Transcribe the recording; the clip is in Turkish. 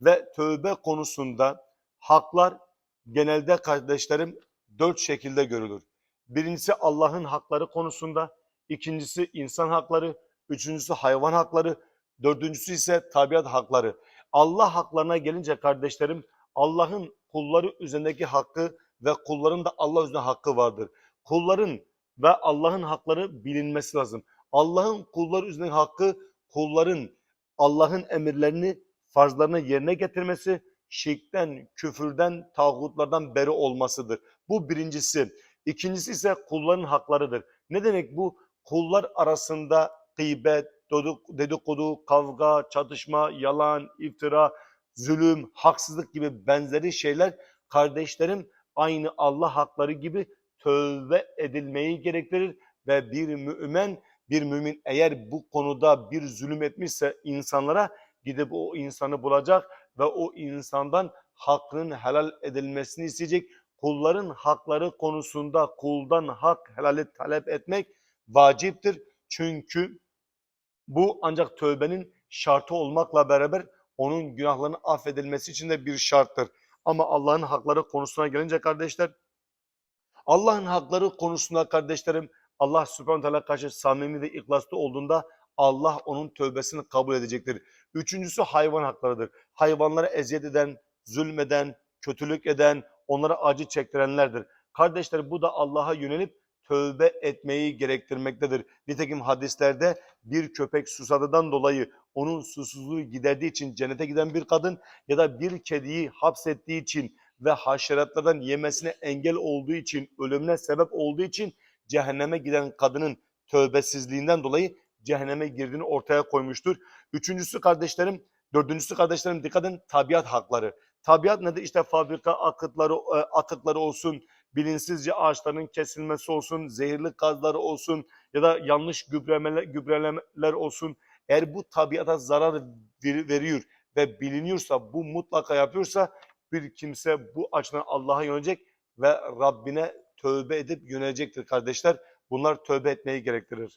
Ve tövbe konusunda haklar genelde kardeşlerim dört şekilde görülür. Birincisi Allah'ın hakları konusunda, ikincisi insan hakları, üçüncüsü hayvan hakları, dördüncüsü ise tabiat hakları. Allah haklarına gelince kardeşlerim, Allah'ın kulları üzerindeki hakkı ve kulların da Allah üzerinde hakkı vardır. Kulların ve Allah'ın hakları bilinmesi lazım. Allah'ın kulları üzerindeki hakkı kulların Allah'ın emirlerini, farzlarını yerine getirmesi, şirkten, küfürden, tağutlardan beri olmasıdır. Bu birincisi. İkincisi ise kulların haklarıdır. Ne demek bu? Kullar arasında gıybet, dedikodu- kavga, çatışma, yalan, iftira, zulüm, haksızlık gibi benzeri şeyler kardeşlerim aynı Allah hakları gibi tövbe edilmeyi gerektirir ve bir mümin bir mümin eğer bu konuda bir zulüm etmişse insanlara gidip o insanı bulacak ve o insandan hakkının helal edilmesini isteyecek. Kulların hakları konusunda kuldan hak helali talep etmek vaciptir. Çünkü bu ancak tövbenin şartı olmakla beraber onun günahlarının affedilmesi için de bir şarttır. Ama Allah'ın hakları konusuna gelince kardeşler, Allah'ın hakları konusunda kardeşlerim, Allah subhanahu teala karşı samimi ve ihlaslı olduğunda Allah onun tövbesini kabul edecektir. Üçüncüsü hayvan haklarıdır. Hayvanlara eziyet eden, zulmeden, kötülük eden, onlara acı çektirenlerdir. Kardeşler bu da Allah'a yönelip tövbe etmeyi gerektirmektedir. Nitekim hadislerde bir köpek susadıdan dolayı onun susuzluğu giderdiği için cennete giden bir kadın ya da bir kediyi hapsettiği için ve haşeratlardan yemesine engel olduğu için, ölümüne sebep olduğu için cehenneme giden kadının tövbesizliğinden dolayı cehenneme girdiğini ortaya koymuştur. Üçüncüsü kardeşlerim, dördüncüsü kardeşlerim dikkat edin tabiat hakları. Tabiat nedir? İşte fabrika akıtları, e, atıkları olsun, bilinçsizce ağaçların kesilmesi olsun, zehirli gazları olsun ya da yanlış gübremeler, gübrelemeler olsun. Eğer bu tabiata zarar ver- veriyor ve biliniyorsa, bu mutlaka yapıyorsa bir kimse bu açıdan Allah'a yönelecek ve Rabbine tövbe edip yönelecektir kardeşler. Bunlar tövbe etmeyi gerektirir.